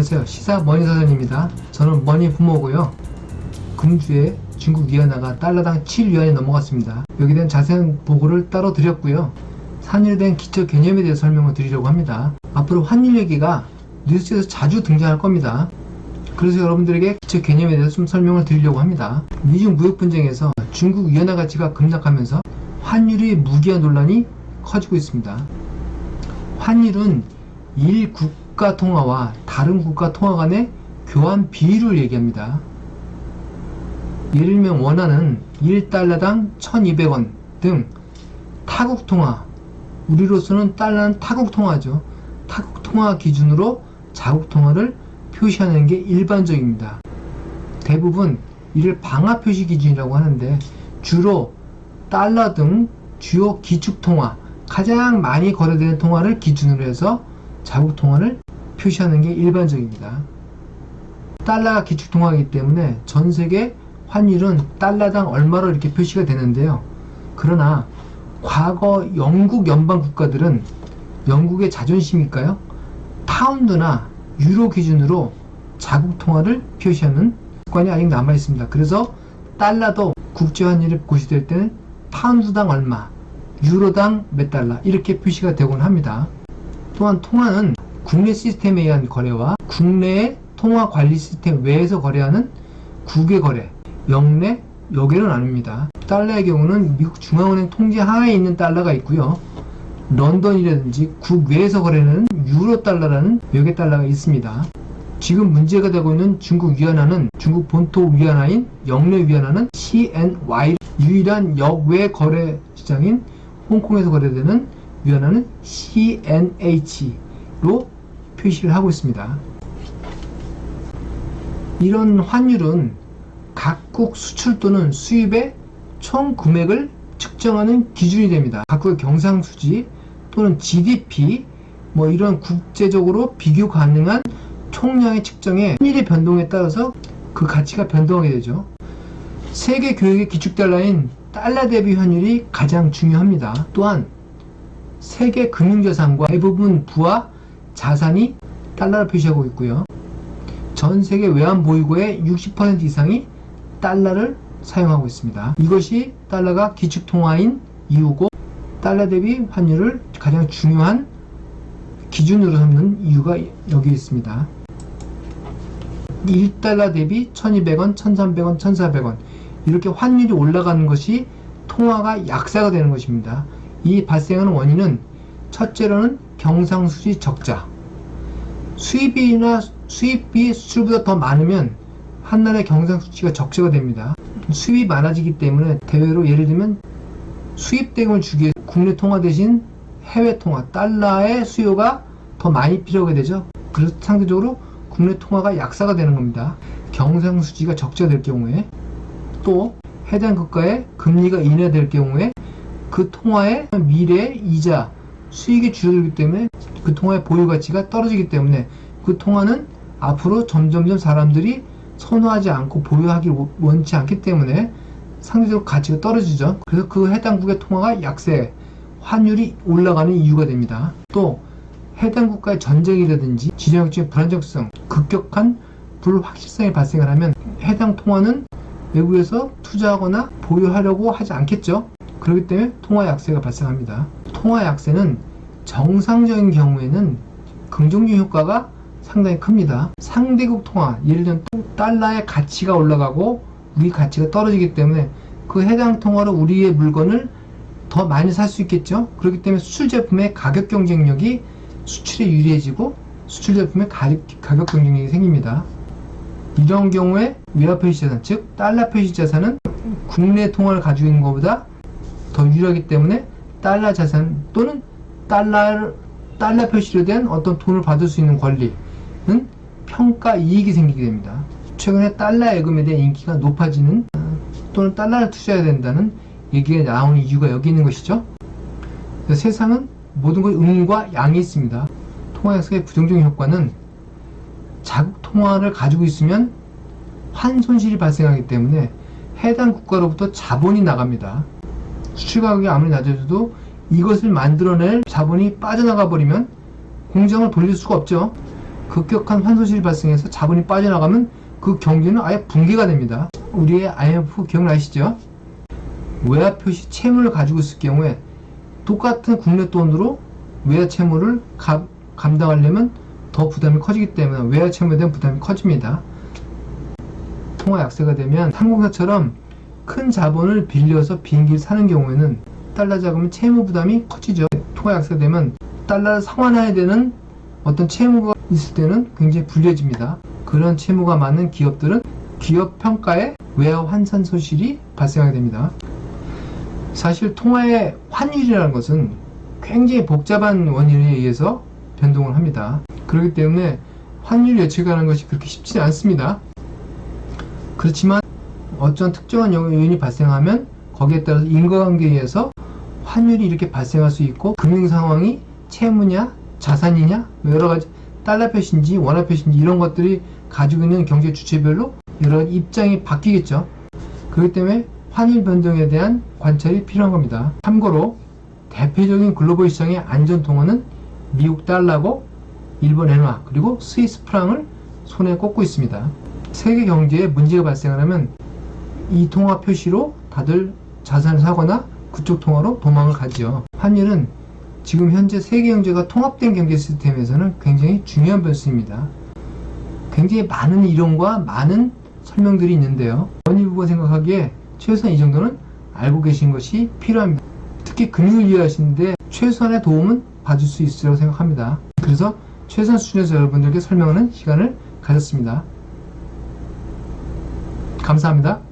안녕하세요. 시사 머니사전입니다. 저는 머니 부모고요. 금주에 중국 위안화가 달러당 7위안이 넘어갔습니다. 여기에 대한 자세한 보고를 따로 드렸고요. 대한 기초 개념에 대해 설명을 드리려고 합니다. 앞으로 환율 얘기가 뉴스에서 자주 등장할 겁니다. 그래서 여러분들에게 기초 개념에 대해서 좀 설명을 드리려고 합니다. 미중 무역 분쟁에서 중국 위안화 가치가 급락하면서 환율의 무기화 논란이 커지고 있습니다. 환율은 일국 가 통화와 다른 국가 통화 간의 교환 비율을 얘기합니다. 예를 들면 원화는 1달러당 1200원 등 타국 통화, 우리로서는 달러는 타국 통화죠. 타국 통화 기준으로 자국 통화를 표시하는 게 일반적입니다. 대부분 이를 방화 표시 기준이라고 하는데 주로 달러 등 주요 기축 통화, 가장 많이 거래되는 통화를 기준으로 해서 자국 통화를 표시하는 게 일반적입니다. 달러가 기축 통화이기 때문에 전 세계 환율은 달러당 얼마로 이렇게 표시가 되는데요. 그러나 과거 영국 연방 국가들은 영국의 자존심일까요? 파운드나 유로 기준으로 자국 통화를 표시하는 습관이 아직 남아 있습니다. 그래서 달러도 국제 환율이 고시될 때는 파운드당 얼마, 유로당 몇 달러 이렇게 표시가 되곤 합니다. 또한 통화는 국내 시스템에 의한 거래와 국내의 통화 관리 시스템 외에서 거래하는 국외 거래, 영내, 여계로 나눕니다. 달러의 경우는 미국 중앙은행 통제 하에 있는 달러가 있고요. 런던이라든지 국외에서 거래하는 유로 달러라는 외계 달러가 있습니다. 지금 문제가 되고 있는 중국 위안화는 중국 본토 위안화인 영내 위안화는 CNY 유일한 역외 거래 시장인 홍콩에서 거래되는 위안화는 CNH로 표시를 하고 있습니다. 이런 환율은 각국 수출 또는 수입의 총 금액을 측정하는 기준이 됩니다. 각국의 경상수지 또는 GDP 뭐 이런 국제적으로 비교 가능한 총량의 측정에 환율의 변동에 따라서 그 가치가 변동하게 되죠. 세계 교역의 기축 달러인 달러 대비 환율이 가장 중요합니다. 또한 세계 금융자산과 대부분 부와 자산이 달러를 표시하고 있고요. 전 세계 외환 보유고의 60% 이상이 달러를 사용하고 있습니다. 이것이 달러가 기축 통화인 이유고 달러 대비 환율을 가장 중요한 기준으로 삼는 이유가 여기 있습니다. 1달러 대비 1200원, 1300원, 1400원 이렇게 환율이 올라가는 것이 통화가 약세가 되는 것입니다. 이 발생하는 원인은 첫째로는 경상수지 적자. 수입이나 수입비 수출보다 더 많으면 한 나라의 경상수지가 적자가 됩니다. 수입이 많아지기 때문에 대외로 예를 들면 수입 대금을 주기 위해 국내 통화 대신 해외 통화 달러의 수요가 더 많이 필요하게 되죠. 그래서 상대적으로 국내 통화가 약사가 되는 겁니다. 경상 수지가 적자 될 경우에 또 해당 국가의 금리가 인하될 경우에 그 통화의 미래 이자 수익이 줄어들기 때문에 그 통화의 보유 가치가 떨어지기 때문에 그 통화는 앞으로 점점점 사람들이 선호하지 않고 보유하기 원치 않기 때문에 상대적으로 가치가 떨어지죠. 그래서 그 해당국의 통화가 약세, 환율이 올라가는 이유가 됩니다. 또 해당 국가의 전쟁이라든지 지정학적인 불안정성, 급격한 불확실성이 발생을 하면 해당 통화는 외국에서 투자하거나 보유하려고 하지 않겠죠. 그렇기 때문에 통화 약세가 발생합니다. 통화 약세는 정상적인 경우에는 긍정적 효과가 상당히 큽니다. 상대국 통화, 예를 들면 달러의 가치가 올라가고 우리 가치가 떨어지기 때문에 그 해당 통화로 우리의 물건을 더 많이 살 수 있겠죠. 그렇기 때문에 수출 제품의 가격 경쟁력이 수출에 유리해지고 수출 제품의 가격, 경쟁력이 생깁니다. 이런 경우에 외화 표시 자산, 즉 달러 표시 자산은 국내 통화를 가지고 있는 것보다 더 유리하기 때문에 달러 자산 또는 달러 달러 표시로 된 어떤 돈을 받을 수 있는 권리는 평가 이익이 생기게 됩니다. 최근에 달러 예금에 대한 인기가 높아지는 또는 달러를 투자해야 된다는 얘기가 나오는 이유가 여기 있는 것이죠. 세상은 모든 것 음과 양이 있습니다. 통화 약속의 부정적인 효과는 자국 통화를 가지고 있으면 환 손실이 발생하기 때문에 해당 국가로부터 자본이 나갑니다. 수출 가격이 아무리 낮아져도 이것을 만들어낼 자본이 빠져나가 버리면 공장을 돌릴 수가 없죠. 급격한 환소실이 발생해서 자본이 빠져나가면 그 경기는 아예 붕괴가 됩니다. 우리의 IMF 기억나시죠? 외화 표시 채무를 가지고 있을 경우에 똑같은 국내 돈으로 외화 채무를 가- 감당하려면 더 부담이 커지기 때문에 외화 채무에 대한 부담이 커집니다. 통화 약세가 되면 항공사처럼 큰 자본을 빌려서 비행기를 사는 경우에는 달러 자금은 채무 부담이 커지죠. 통화 약세가 되면 달러를 상환해야 되는 어떤 채무가 있을 때는 굉장히 불리해집니다. 그런 채무가 많은 기업들은 기업 평가에 외화 환산 소실이 발생하게 됩니다. 사실 통화의 환율이라는 것은 굉장히 복잡한 원인에 의해서 변동을 합니다. 그렇기 때문에 환율 예측하는 것이 그렇게 쉽지 않습니다. 그렇지만 어떤 특정한 요인이 발생하면 거기에 따라서 인과관계에 의해서 환율이 이렇게 발생할 수 있고 금융 상황이 채무냐 자산이냐 뭐 여러 가지 달러 표시인지 원화 표시인지 이런 것들이 가지고 있는 경제 주체별로 여러 입장이 바뀌겠죠. 그렇기 때문에 환율 변동에 대한 관찰이 필요한 겁니다. 참고로 대표적인 글로벌 시장의 안전 통화는 미국 달러고 일본 엔화 그리고 스위스 프랑을 손에 꼽고 있습니다. 세계 경제에 문제가 발생하면 이 통화 표시로 다들 자산을 사거나 그쪽 통화로 도망을 가죠. 환율은 지금 현재 세계 경제가 통합된 경제 시스템에서는 굉장히 중요한 변수입니다. 굉장히 많은 이론과 많은 설명들이 있는데요. 원일부가 생각하기에 최소한 이 정도는 알고 계신 것이 필요합니다. 특히 금융을 이해하시는데 최소한의 도움은 받을 수 있으라고 생각합니다. 그래서 최소한 수준에서 여러분들께 설명하는 시간을 가졌습니다. 감사합니다.